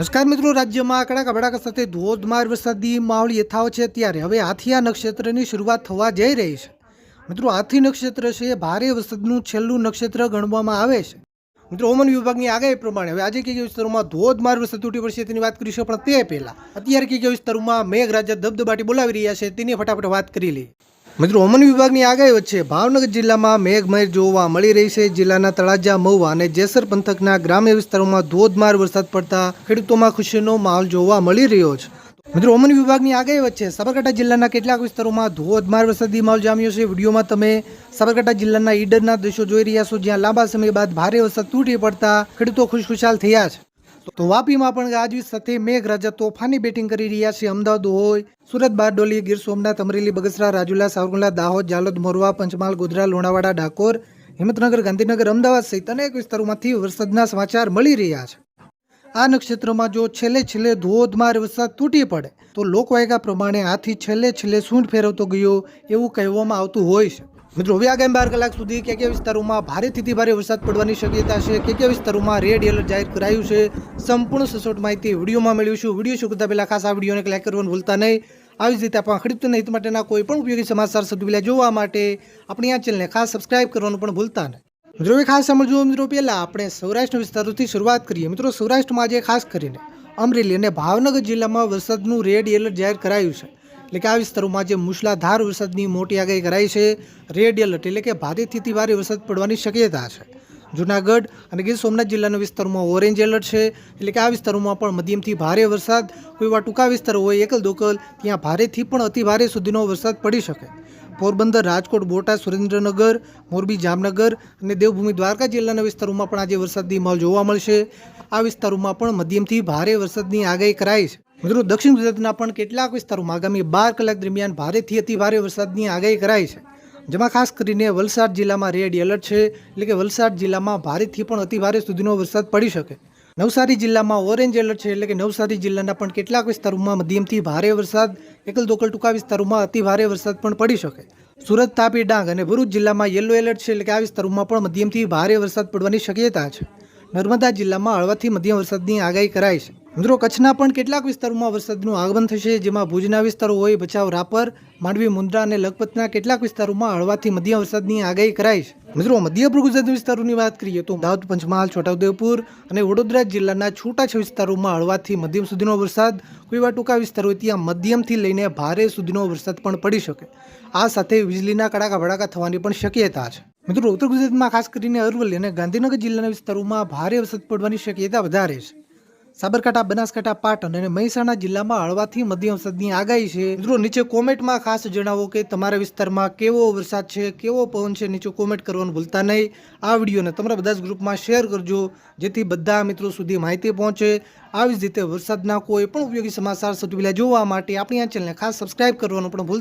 નમસ્કાર મિત્રો, રાજ્યમાં આકડા ભડાકા સાથે ધોધમાર વરસાદી માહોલ યથાવ છે. ત્યારે હવે હાથીયા નક્ષત્રની શરૂઆત થવા જઈ રહી છે. મિત્રો હાથી નક્ષત્ર છે, ભારે વરસાદનું છેલ્લું નક્ષત્ર ગણવામાં આવે છે. મિત્રો, હવામાન વિભાગની આગાહી પ્રમાણે હવે આજે કઈ વિસ્તારોમાં ધોધમાર વરસાદ તૂટી પડશે તેની વાત કરીશું પણ તે પહેલાં. અત્યારે કયા વિસ્તારોમાં મેઘરાજા દબદબાટી બોલાવી રહ્યા છે તેની ફટાફટ વાત કરી લઈએ. મિત્રો હવામાન વિભાગની આગાહી વચ્ચે ભાવનગર જિલ્લામાં મેઘમહેર જોવા મળી રહી છે. જિલ્લાના તળાજા, મહુવા અને જેસર પંથકના ગ્રામ્ય વિસ્તારોમાં ધોધમાર વરસાદ પડતા ખેડૂતોમાં ખુશીનો માહોલ જોવા મળી રહ્યો છે. મિત્રો હવામાન વિભાગની આગાહી વચ્ચે સાબરકાંઠા જિલ્લાના કેટલાક વિસ્તારોમાં ધોધમાર વરસાદી માહોલ જામ્યો છે. વિડીયોમાં તમે સાબરકાંઠા જિલ્લાના ઈડરના દ્રશ્યો જોઈ રહ્યા છો, જ્યાં લાંબા સમય બાદ ભારે વરસાદ તૂટી પડતા ખેડૂતો ખુશખુશાલ થયા છે. તો વાપીમાં પણ ગાજવીજ સાથે મેઘરાજા તોફાની બેટિંગ કરી રહ્યા છે. અમદાવાદ હોય, સુરત બારડોલી, ગીર સોમનાથ, અમરેલી, બગસરા, રાજુલા, સાવરકુંડલા, દાહોદ, જાલોદ મોરવા પંચમહાલ, ગોધરા, લુણાવાડા, ડાકોર, હિંમતનગર, ગાંધીનગર, અમદાવાદ સહિત અનેક વિસ્તારોમાંથી વરસાદના સમાચાર મળી રહ્યા છે. આ નક્ષત્રમાં જો છેલ્લે છેલ્લે ધોધમાર વરસાદ તૂટી પડે, તો લોકવાયકા પ્રમાણે આથી છેલ્લે છેલ્લે સૂંઢ ફેરવતો ગયો એવું કહેવામાં આવતું હોય છે. મિત્રો, હવે આગામી બાર કલાક સુધી કયા કયા વિસ્તારોમાં ભારેથી ભારે વરસાદ પડવાની શક્યતા છે. કયા કયા વિસ્તારોમાં રેડ એલર્ટ જાહેર કરાયું છે. સંપૂર્ણ સચોટ માહિતી વિડીયોમાં મેળવીશું વીડિયો શું કરતા પહેલાં ખાસ આ વિડીયોને લાઈક કરવાનું ભૂલતા નહીં. આવી જ રીતે આપણા ખેડૂતોના હિત માટેના કોઈ પણ ઉપયોગી સમાચાર સૌથી પહેલા જોવા માટે આપણી આ ચેનલને ખાસ સબસ્ક્રાઇબ કરવાનું પણ ભૂલતા નહીં. મિત્રો એ ખાસ સમજવું મિત્રો, પહેલાં આપણે સૌરાષ્ટ્ર વિસ્તારોથી શરૂઆત કરીએ. મિત્રો, સૌરાષ્ટ્રમાં આજે ખાસ કરીને અમરેલી અને ભાવનગર જિલ્લામાં વરસાદનું રેડ એલર્ટ જાહેર કરાયું છે. એટલે કે આ વિસ્તારોમાં જે મુશળાધાર વરસાદની મોટી આગાહી કરાઈ છે, રેડ એલર્ટ એટલે કે ભારેથી ભારે વરસાદ પડવાની શક્યતા છે. જૂનાગઢ અને ગીર સોમનાથ જિલ્લાના વિસ્તારોમાં ઓરેન્જ એલર્ટ છે, એટલે કે આ વિસ્તારોમાં પણ મધ્યમથી ભારે વરસાદ. કોઈ એવા ટૂંકા વિસ્તારો હોય, એકલ દોકલ, ત્યાં ભારેથી પણ અતિ ભારે સુધીનો વરસાદ પડી શકે. પોરબંદર, રાજકોટ, બોટાદ, સુરેન્દ્રનગર, મોરબી, જામનગર અને દેવભૂમિ દ્વારકા જિલ્લાના વિસ્તારોમાં પણ આજે વરસાદની માહોલ જોવા મળશે. આ વિસ્તારોમાં પણ મધ્યમથી ભારે વરસાદની આગાહી કરાઈ છે. મિત્રો, દક્ષિણ ગુજરાતના પણ કેટલાક વિસ્તારોમાં આગામી બાર કલાક દરમિયાન ભારેથી અતિ ભારે વરસાદની આગાહી કરાઈ છે. જેમાં ખાસ કરીને વલસાડ જિલ્લામાં રેડ એલર્ટ છે, એટલે કે વલસાડ જિલ્લામાં ભારેથી પણ અતિ ભારે સુધીનો વરસાદ પડી શકે. નવસારી જિલ્લામાં ઓરેન્જ એલર્ટ છે, એટલે કે નવસારી જિલ્લાના પણ કેટલાક વિસ્તારોમાં મધ્યમથી ભારે વરસાદ એકલ દોકલ ટૂંકા વિસ્તારોમાં અતિ ભારે વરસાદ પણ પડી શકે. સુરત, તાપી, ડાંગ અને ભરૂચ જિલ્લામાં યલો એલર્ટ છે, એટલે કે આ વિસ્તારોમાં પણ મધ્યમથી ભારે વરસાદ પડવાની શક્યતા છે. નર્મદા જિલ્લામાં હળવાથી મધ્યમ વરસાદની આગાહી કરાઈ છે. મિત્રો, કચ્છના પણ કેટલાક વિસ્તારોમાં વરસાદનું આગમન થશે, જેમાં ભુજના વિસ્તારો હોય, ભચાઉ, રાપર, માંડવી, મુન્દ્રા અને લખપતના કેટલાક વિસ્તારોમાં હળવાથી મધ્યમ વરસાદની આગાહી કરાઈ છે. મિત્રો, મધ્ય ગુજરાત વિસ્તારોની વાત કરીએ તો દાહોદ, પંચમહાલ, છોટાઉદેપુર અને વડોદરા જિલ્લાના છૂટાછવાયા વિસ્તારોમાં હળવાથી મધ્યમ સુધીનો વરસાદ. કોઈ એવા ટૂંકા વિસ્તારો હોય ત્યાં મધ્યમથી લઈને ભારે સુધીનો વરસાદ પણ પડી શકે. આ સાથે વીજળીના કડાકા ભડાકા થવાની પણ શક્યતા છે. મિત્રો, ઉત્તર ગુજરાતમાં ખાસ કરીને અરવલ્લી અને ગાંધીનગર જિલ્લાના વિસ્તારોમાં ભારે વરસાદ પડવાની શક્યતા વધારે છે. સાબરકાંઠા, બનાસકાંઠા, પાટણ અને મહેસાણા જિલ્લામાં હળવાથી મધ્યમ વરસાદની આગાહી છે. મિત્રો, નીચે કોમેન્ટમાં ખાસ જણાવો કે તમારા વિસ્તારમાં કેવો વરસાદ છે, કેવો પવન છે, નીચે કોમેન્ટ કરવાનું ભૂલતા નહીં. આ વિડીયોને તમારા બધા જ ગ્રુપમાં શેર કરજો, જેથી બધા મિત્રો સુધી માહિતી પહોંચે. આવી જ રીતે વરસાદના કોઈ પણ ઉપયોગી સમાચાર સૌથી પહેલાં જોવા માટે આપણી આ ચેનલને ખાસ સબસ્ક્રાઇબ કરવાનું પણ ભૂલતા